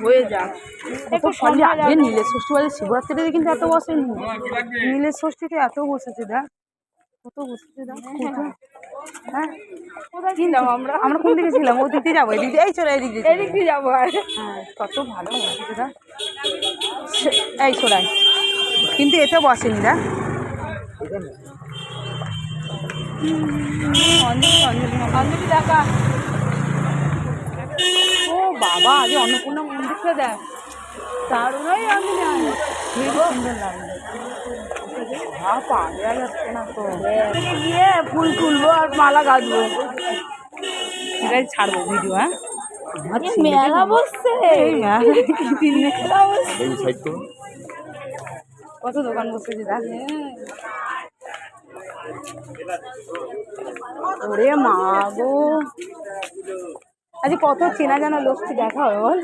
হয়ে যাক। সালে আগে নীলের ষষ্ঠী বাজে শিবরাত্রিতে কিন্তু এত বসেনি নীলের ষষ্ঠীতে এত বসেছে দেখ। কত বসেছে দেখ হ্যাঁ। ছিলাম আমরা? আমরা কোন দিকে ছিলাম? ও দিকে যাব এদিকে এই চলে এদিকে এদিক দিয়ে যাব আর। হ্যাঁ কত ভালো বসেছে দেখ। এই কিন্তু এতে বসেনি দেখ। অঞ্জলি অঞ্জলি অঞ্জলি দেখা। বাবা আজ অন্নপূর্ণা মন্দিরটা দেখ। দারুণ ওই অঞ্জলি সুন্দর লাগল। পা দেওয়া না তো। গিয়ে ফুল তুলবো আর মালা গাঁথবো এটাই ছাড়বো ভিডিও হ্যাঁ? ছেলেকে মেলা বসছে। মেলা বসছে। কত দোকান বসেছে দেখ। ওরে মা গো। আজ কত চেনা জানা লোকটি দেখা হয় বল।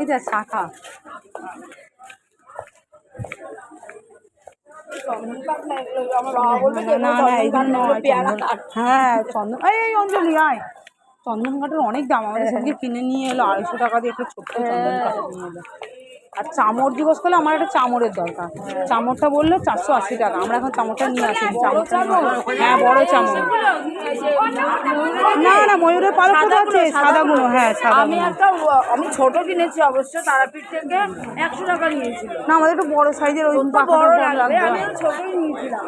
এটা শাখা। হ্যাঁ চন্দন এই অঞ্জলি আয়। চন্দন কাঠের অনেক দাম আমাদের সঙ্গে কিনে নিয়ে এলো আড়াইশো টাকা দিয়ে একটা ছোট্ট চন্দন কাঠ নিয়ে এলো। আর চামড় দিবস করলে আমার একটা চামড়ের দরকার। চামড়টা বলল চারশো আশি টাকা আমরা এখন চামড়টা নিয়ে আসি চামড়টা নিয়ে- হ্যাঁ বড় চামড়। ময়ূরের পালক আছে? সাদাগুলো হ্যাঁ সাদা আমি একটা আমি ছোট কিনেছি অবশ্য তারাপীঠ থেকে একশো টাকা নিয়েছিল। না আমাদের একটু বড় সাইজের ওই বড় লাগবে আমি ছোটই নিয়েছিলাম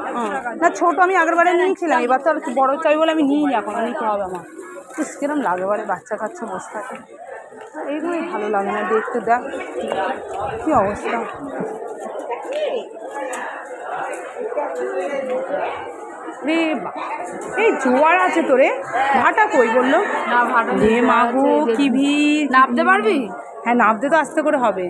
না ছোট আমি আগের বারে নিয়েছিলাম এবার তো আর বড় চাই বলে আমি নিই এখন নিতে হবে আমার। ইস কিরম লাগে বারে বাচ্চা কাচ্চা বসে থাকে। এইগুলোই ভালো লাগে না দেখতে দেখ কি অবস্থা। রে এই জোয়ার আছে তোরে। ভাটা কই বলল? না ভাটা রে মাগো কি ভিড়? নামতে পারবি? হ্যাঁ নামতে তো আস্তে করে হবে।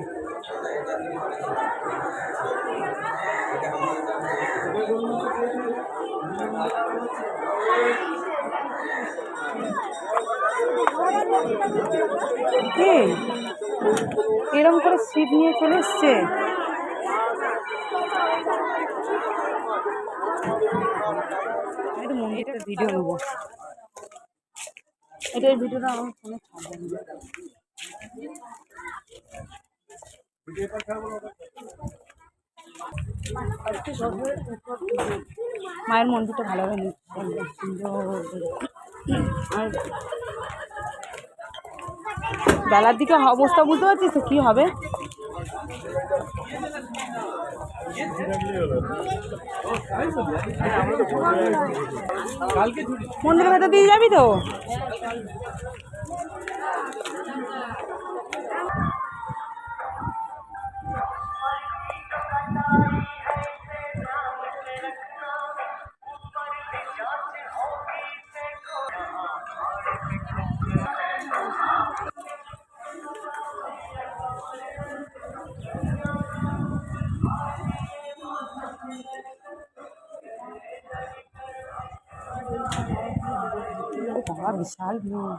এরম করে সিট নিয়ে চলে এসছে? আমি একটু মন্দিরের ভিডিও নেব। এটার ভিডিওটা আমার ফোনে মায়ের মন্দিরটা ভালো হবে সুন্দর আর বেলার দিকে অবস্থা বুঝতে পারছিস কী হবে? মন্দিরের ভেতর দিয়ে যাবি তো? अरे कहा विशाल भी है